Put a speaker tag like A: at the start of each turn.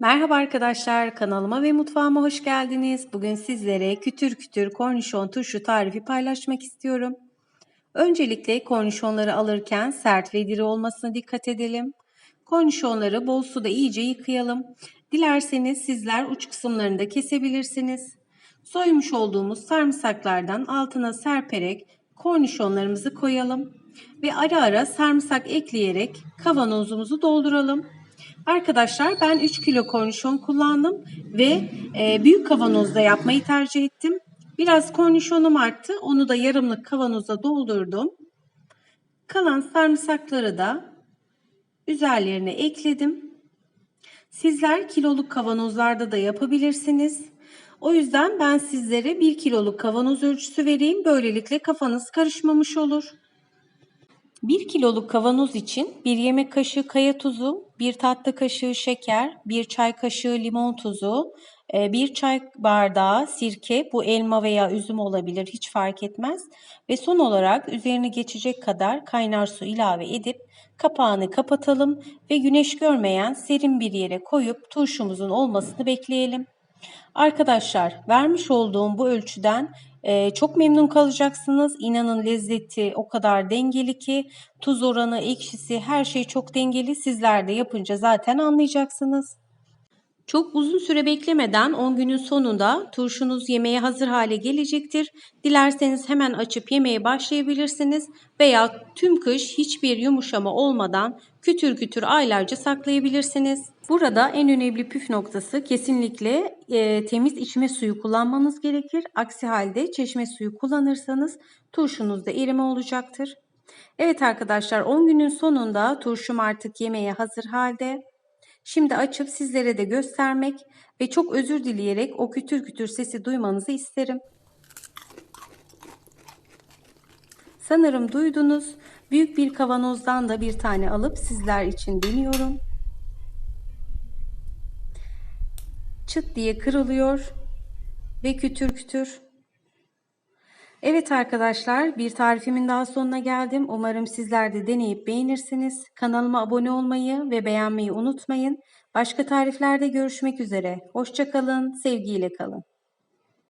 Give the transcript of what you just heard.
A: Merhaba arkadaşlar, kanalıma ve mutfağıma hoş geldiniz. Bugün sizlere kütür kütür kornişon turşu tarifi paylaşmak istiyorum. Öncelikle kornişonları alırken sert ve diri olmasına dikkat edelim. Kornişonları bol suda iyice yıkayalım. Dilerseniz sizler uç kısımlarını da kesebilirsiniz. Soymuş olduğumuz sarımsaklardan altına serperek kornişonlarımızı koyalım ve ara ara sarımsak ekleyerek kavanozumuzu dolduralım. Arkadaşlar ben 3 kilo kornişon kullandım ve e, büyük kavanozda yapmayı tercih ettim. Biraz kornişonum arttı. Onu da yarımlık kavanoza doldurdum. Kalan sarımsakları da üzerlerine ekledim. Sizler kiloluk kavanozlarda da yapabilirsiniz. O yüzden ben sizlere 1 kiloluk kavanoz ölçüsü vereyim. Böylelikle kafanız karışmamış olur. 1 kiloluk kavanoz için 1 yemek kaşığı kaya tuzu, 1 tatlı kaşığı şeker, 1 çay kaşığı limon tuzu, 1 çay bardağı sirke, bu elma veya üzüm olabilir hiç fark etmez. Ve son olarak üzerine geçecek kadar kaynar su ilave edip kapağını kapatalım ve güneş görmeyen serin bir yere koyup turşumuzun olmasını bekleyelim. Arkadaşlar vermiş olduğum bu ölçüden e, çok memnun kalacaksınız. İnanın lezzeti o kadar dengeli ki tuz oranı, ekşisi her şey çok dengeli. Sizler de yapınca zaten anlayacaksınız. Çok uzun süre beklemeden 10 günün sonunda turşunuz yemeğe hazır hale gelecektir. Dilerseniz hemen açıp yemeye başlayabilirsiniz veya tüm kış hiçbir yumuşama olmadan kütür kütür aylarca saklayabilirsiniz. Burada en önemli püf noktası kesinlikle e, temiz içme suyu kullanmanız gerekir. Aksi halde çeşme suyu kullanırsanız turşunuzda erime olacaktır. Evet arkadaşlar 10 günün sonunda turşum artık yemeğe hazır halde. Şimdi açıp sizlere de göstermek ve çok özür dileyerek o kütür kütür sesi duymanızı isterim. Sanırım duydunuz. Büyük bir kavanozdan da bir tane alıp sizler için deniyorum. Çıt diye kırılıyor ve kütür kütür. Evet arkadaşlar bir tarifimin daha sonuna geldim. Umarım sizler de deneyip beğenirsiniz. Kanalıma abone olmayı ve beğenmeyi unutmayın. Başka tariflerde görüşmek üzere. Hoşçakalın, sevgiyle kalın.